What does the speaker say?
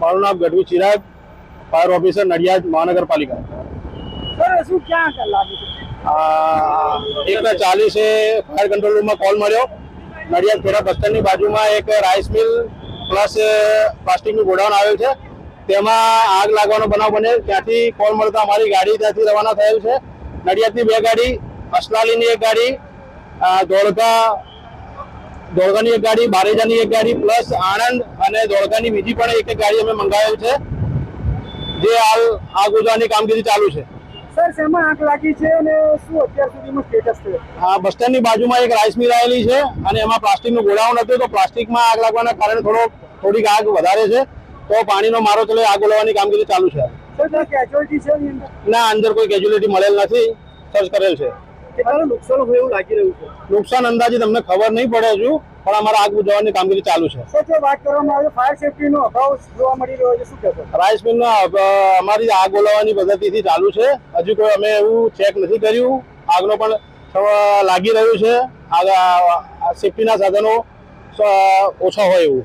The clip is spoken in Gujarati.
મારું નામ ગઢવી ચિરાગ ફાયર ઓફિસર નડિયાદ મહાનગરપાલિકા. શું ક્યાં લાગે એકના ચાલીસે ફાયર કંટ્રોલ રૂમમાં કોલ મળ્યો. નડિયાદ ખેડા બસ બાજુમાં એક રાઈસ મિલ પ્લસ પ્લાસ્ટિકનું ગોડાઉન આવ્યું છે. તેમાં આગ લાગવાનો બનાવ બને ત્યાંથી કોલ મળતા અમારી ગાડી ત્યાંથી રવાના થયેલ છે. નડિયાદની બે ગાડી અસલાલીની એક ગાડી ધોળકા ધોળકાની એક ગાડી બારેજાની એક ગાડી પ્લસ આણંદ અને ધોળકાની બીજી પણ એક ગાડી અમે મંગાવેલ છે જે હાલ આગ ઉજવાની કામગીરી ચાલુ છે. સર શેમાં આંખ લાગી છે અને શું અત્યાર સુધીમાં સ્ટેટસ છે? આ બસ સ્ટેન્ડની બાજુમાં એક રાઈસ મિલ આવેલી છે અને એમાં પ્લાસ્ટિકનું ગોડાઉન હતું તો પ્લાસ્ટિકમાં આગ લાગવાના કારણે થોડો થોડીક આગ વધારે છે તો પાણીનો મારો ચલે આગ ઓલવવાની કામગીરી ચાલુ છે. ના અંદર કોઈ કેજ્યુલિટી મળેલ નથી સર્ચ કરેલ છે. કેટલાનું નુકસાન હોય એવું લાગી રહ્યું છે. નુકસાન અંદાજે તમને ખબર નહીં પડે હજુ પણ અમારા આગ બુઝાવવાની કામગીરી ચાલુ છે. સર જો વાત કરવામાં આવે ફાયર સેફટીનો અભાવ જોવા મળી રહ્યો છે શું કહેશો? મિલમાં અમારી આગ ઓલવવાની પદ્ધતિથી ચાલુ છે. હજુ કોઈ અમે એવું ચેક નથી કર્યું. આગનો પણ લાગી રહ્યું છે. આગ સેફટીના સાધનો ઓછા હોય એવું.